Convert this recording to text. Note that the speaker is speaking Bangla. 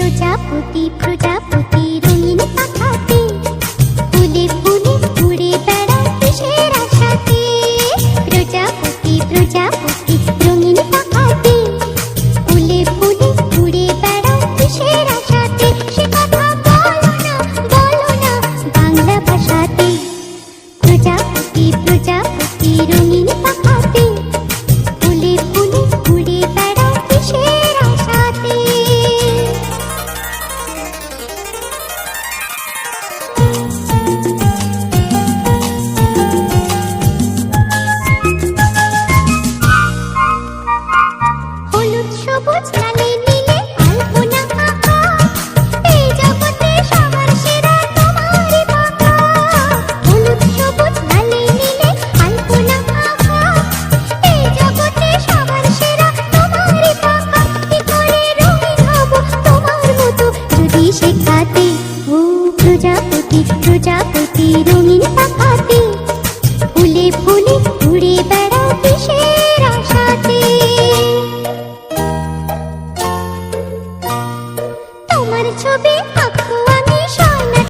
প্রজাপতি প্রজাপতি রঙিন পাখাতে ফুলে ফুলে উড়ে বেড়ায় কিসের আশাতে। প্রজাপতি প্রজাপতি রঙিন পাখাতে ফুলে ফুলে উড়ে বেড়ায় কিসের আশাতে। সে কথা বলো না বলো না বাংলা ভাষাতে। প্রজাপতি প্রজাপতি রঙিন যদি শেখাতে ও প্রজাপতি প্রজাপতি, রঙিন পাখাতে। ফুলে ফুলে ঘুরে বেড়াতে কিসের আশাতে। তোমার ছবি আঁকা